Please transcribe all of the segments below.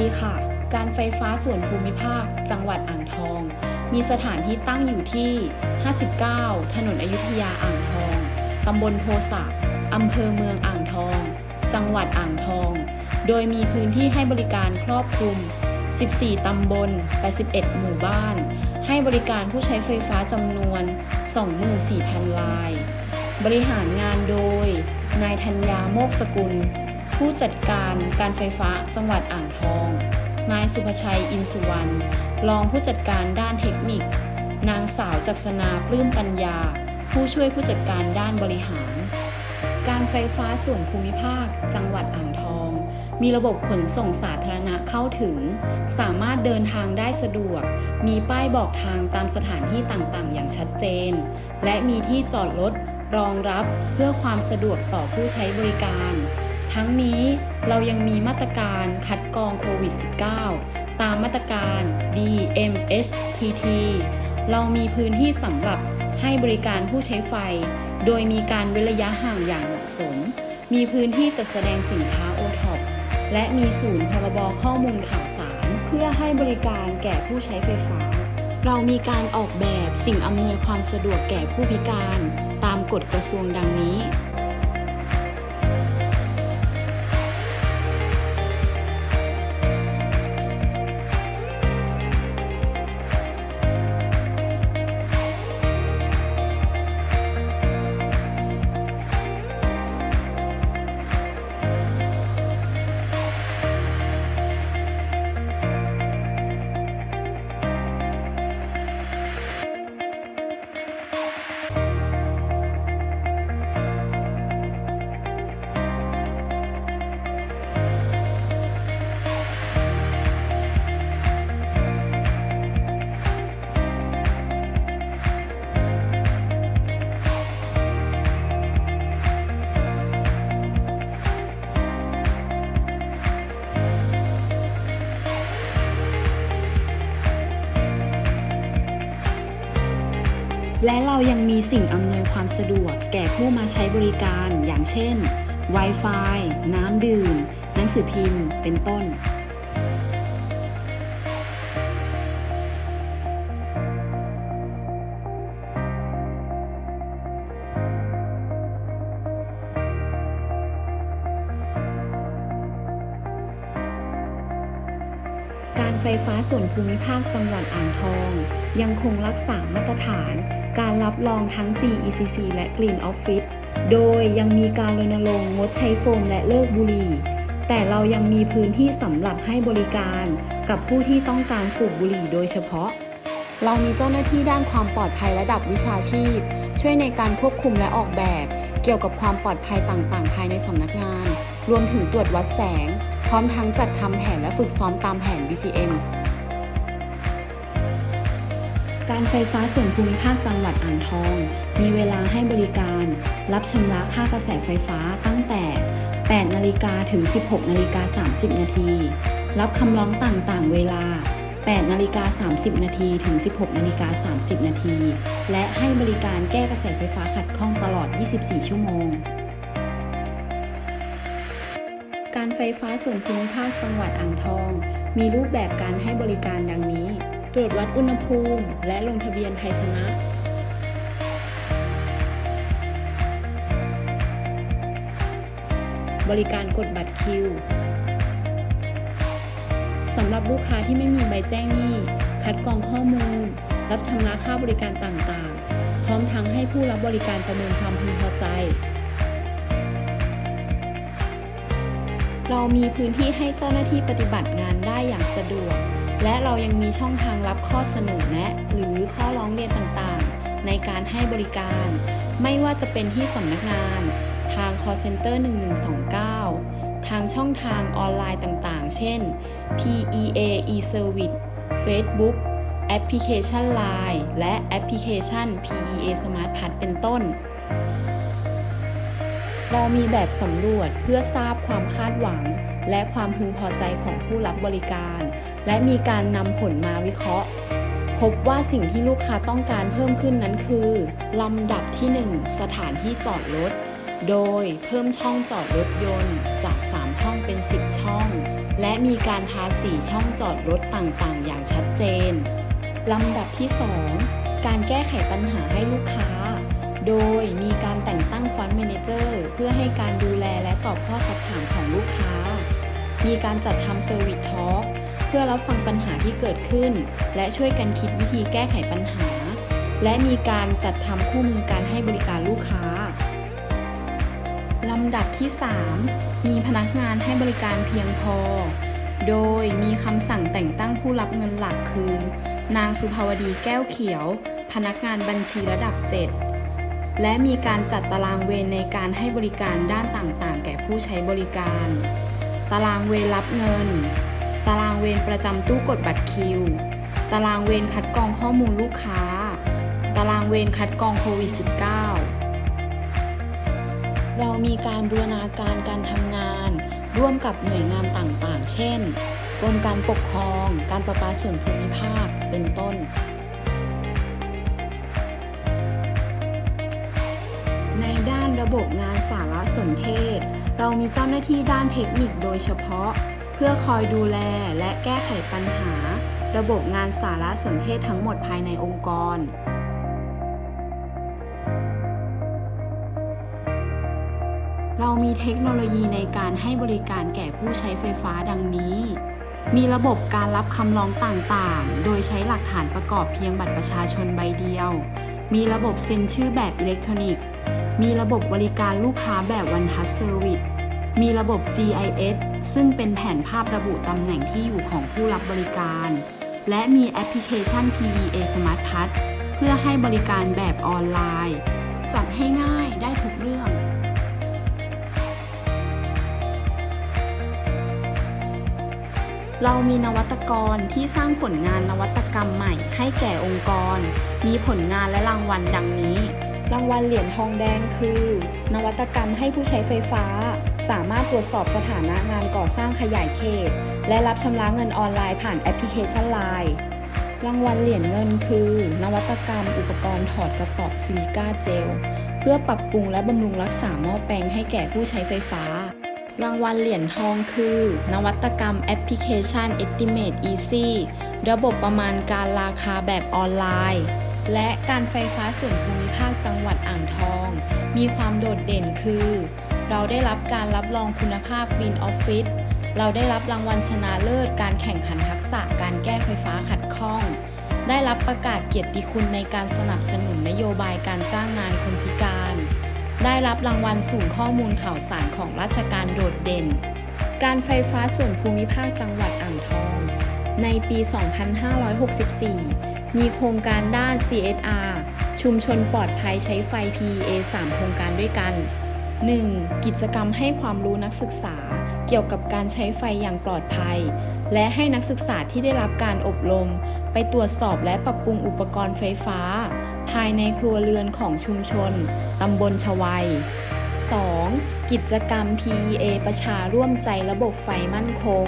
ดีค่ะ การไฟฟ้าส่วนภูมิภาค จังหวัดอ่างทอง มีสถานที่ตั้งอยู่ที่ 59 ถนนอยุธยาอ่างทอง ตำบลโพสักอำเภอเมืองอ่างทอง จังหวัดอ่างทอง โดยมีพื้นที่ให้บริการครอบคลุม 14 ตำบล 81 หมู่บ้าน ให้บริการผู้ใช้ไฟฟ้าจำนวน 24,000ลาย บริหารงานโดย นายธัญญาโมกสกุล ผู้จัดการการไฟฟ้าจังหวัดอ่างทอง นายสุภชัยอินสุวรรณ รองผู้จัดการด้านเทคนิค นางสาวจักษนาปลื้มปัญญา ผู้ช่วยผู้จัดการด้านบริหาร การไฟฟ้าส่วนภูมิภาค จังหวัดอ่างทอง มีระบบขนส่งสาธารณะเข้าถึง สามารถเดินทางได้สะดวก มีป้ายบอกทางตามสถานที่ต่างๆ อย่างชัดเจน และมีที่จอดรถรองรับเพื่อความสะดวกต่อผู้ใช้บริการ ทั้งนี้เรายังมีมาตรการคัดกรองโควิด -19 ตามมาตรการ DMHTT เรามีพื้นที่สำหรับให้บริการผู้ใช้ไฟ โดยมีการเว้นระยะห่างอย่างเหมาะสม มีพื้นที่จัดแสดงสินค้าโอท็อปและมีศูนย์พรบข้อมูลข่าวสาร เพื่อให้บริการแก่ผู้ใช้ไฟฟ้า เรามีการออกแบบสิ่งอำนวยความสะดวกแก่ผู้พิการ ตามกฎกระทรวงดังนี้ และเรายังมีสิ่งอำนวยความสะดวกแก่ผู้มาใช้บริการอย่างเช่น Wi-Fi น้ำดื่ม หนังสือพิมพ์ เป็นต้น การไฟฟ้าส่วนภูมิภาคจังหวัดอ่างทอง ยังคงรักษามาตรฐาน การรับรองทั้ง GECC และ Green Office โดยยังมีการรณรงค์งดใช้โฟมและเลิกบุหรี่ แต่เรายังมีพื้นที่สำหรับให้บริการกับผู้ที่ต้องการสูบบุหรี่โดยเฉพาะ เรามีเจ้าหน้าที่ด้านความปลอดภัยระดับวิชาชีพ ช่วยในการควบคุมและออกแบบ เกี่ยวกับความปลอดภัยต่างๆ ภายในสำนักงาน รวมถึงตรวจวัดแสง พร้อมทั้งจัดทำแผนและฝึกซ้อมตามแผน BCM การไฟฟ้าส่วนภูมิภาคจังหวัดอ่างทอง มีเวลาให้บริการ รับชำระค่ากระแสไฟฟ้าตั้งแต่ 8 นาฬิกาถึง 16 นาฬิกา 30 นาที รับคำร้องต่างๆ เวลา 8 นาฬิกา 30 นาทีถึง 16 นาฬิกา 30 นาที และให้บริการแก้กระแสไฟฟ้าขัดข้องตลอด 24 ชั่วโมง ไฟฟ้าส่วนภูมิภาคจังหวัดอ่างทอง มีรูปแบบการให้บริการดังนี้ ตรวจวัดอุณหภูมิ และลงทะเบียนไทยชนะบริการกดบัตรคิวสำหรับลูกค้าที่ไม่มีใบแจ้งหนี้ คัดกรองข้อมูล รับชำระค่าบริการต่างๆ พร้อมทั้งให้ผู้รับบริการประเมินความพึงพอใจ เรามีพื้นที่ให้เจ้าหน้าที่ปฏิบัติงานได้อย่างสะดวก และเรายังมีช่องทางรับข้อเสนอแนะ หรือข้อร้องเรียนต่างๆ ในการให้บริการ ไม่ว่าจะเป็นที่สำนักงาน ทาง call center 1129 ทางช่องทางออนไลน์ต่างๆ เช่น PEA e-service Facebook แอปพลิเคชัน Line และแอปพลิเคชัน PEA Smart Pass เป็นต้น เรามีแบบสำรวจเพื่อทราบความคาดหวัง และความพึงพอใจของผู้รับบริการ และมีการนำผลมาวิเคราะห์ พบว่าสิ่งที่ลูกค้าต้องการเพิ่มขึ้นนั้นคือ ลำดับที่ 1 สถานที่จอดรถ โดยเพิ่มช่องจอดรถยนต์จาก 3 ช่องเป็น 10 ช่อง และมีการทาสีช่องจอดรถต่างๆ อย่างชัดเจน ลำดับที่ 2 การแก้ไขปัญหาให้ลูกค้า โดยมีการแต่งตั้งฟอนต์ m ม n เจอร์เพื่อให้การดูแลและตอบข้อสักถามของลูกค้า มีการจัดทำเซอร์วิสทอล์กเพื่อรับฟังปัญหาที่เกิดขึ้น และช่วยกันคิดวิธีแก้ไขปัญหา และมีการจัดทำคู่มือการให้บริการลูกค้าลำดับที่ 3 มีพนักงานให้บริการเพียงพอ โดยมีคำสั่งแต่งตั้งผู้รับเงินหลักคือ นางสุภาวดีแก้วเขียว พนักงานบัญชีระดับ 7 และมีการจัดตารางเวรในการให้บริการด้านต่างๆ แก่ผู้ใช้บริการ ตารางเวรรับเงิน ตารางเวรประจำตู้กดบัตรคิว ตารางเวรคัดกรองข้อมูลลูกค้า ตารางเวรคัดกรองโควิด -19 เรามีการบูรณาการการทำงาน ร่วมกับหน่วยงานต่างๆ เช่นกรมการปกครอง การประปาส่วนภูมิภาค เป็นต้นใน ระบบงานสารสนเทศ เรามีเจ้าหน้าที่ด้านเทคนิคโดยเฉพาะ เพื่อคอยดูแลและแก้ไขปัญหา ระบบงานสารสนเทศทั้งหมดภายในองค์กรเรามีเทคโนโลยีในการให้บริการแก่ผู้ใช้ไฟฟ้าดังนี้ มีระบบการรับคำร้องต่างๆ โดยใช้หลักฐานประกอบเพียงบัตรประชาชนใบเดียว มีระบบเซ็นชื่อแบบอิเล็กทรอนิกส์ มีระบบบริการลูกค้าแบบวันทัชเซอร์วิส มีระบบ GIS ซึ่งเป็นแผนภาพระบุตำแหน่งที่อยู่ของผู้รับบริการ และมีแอปพลิเคชัน PEA Smart Pass เพื่อให้บริการแบบออนไลน์ จัดให้ง่ายได้ทุกเรื่องเรามีนวัตกรที่สร้างผลงานนวัตกรรมใหม่ให้แก่องค์กร มีผลงานและรางวัลดังนี้ รางวัลเหรียญทองแดงคือ นวัตกรรมให้ผู้ใช้ไฟฟ้า สามารถตรวจสอบสถานะงานก่อสร้างขยายเขต และรับชำระเงินออนไลน์ผ่านแอปพลิเคชัน Line รางวัลเหรียญเงินคือ นวัตกรรมอุปกรณ์ถอดกระป๋องซิลิก้าเจล เพื่อปรับปรุงและบำรุงรักษาหม้อแปลงให้แก่ผู้ใช้ไฟฟ้า รางวัลเหรียญทองคือ นวัตกรรมแอปพลิเคชัน Estimate Easy ระบบประมาณการราคาแบบออนไลน์ และการไฟฟ้าส่วนภูมิภาคจังหวัดอ่างทอง มีความโดดเด่นคือ เราได้รับการรับรองคุณภาพ Green Office เราได้รับรางวัลชนะเลิศการแข่งขันทักษะการแก้ไฟฟ้าขัดข้อง ได้รับประกาศเกียรติคุณในการสนับสนุนนโยบายการจ้างงานคนพิการ ได้รับรางวัลศูนย์ข้อมูลข่าวสารของราชการโดดเด่น การไฟฟ้าส่วนภูมิภาคจังหวัดอ่างทอง ในปี 2564 มีโครงการด้าน CSR ชุมชนปลอดภัยใช้ไฟ PEA 3 โครงการด้วยกัน 1. กิจกรรมให้ความรู้นักศึกษาเกี่ยวกับการใช้ไฟอย่างปลอดภัย และให้นักศึกษาที่ได้รับการอบรม ไปตรวจสอบและปรับปรุงอุปกรณ์ไฟฟ้า ภายในครัวเรือนของชุมชน ตำบลชวัย 2. กิจกรรม PEA ประชาร่วมใจระบบไฟมั่นคง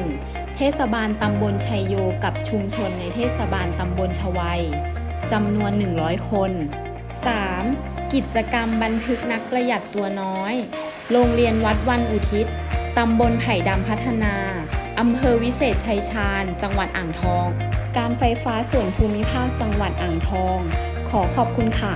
เทศบาลตำบลชัยโยกับชุมชนในเทศบาลตำบลชวัยจำนวน 100 คน 3. กิจกรรมบันทึกนักประหยัดตัวน้อย โรงเรียนวัดวันอุทิศ ตำบลไผ่ดำพัฒนา อำเภอวิเศษชัยชาญ จังหวัดอ่างทอง การไฟฟ้าส่วนภูมิภาคจังหวัดอ่างทอง ขอขอบคุณค่ะ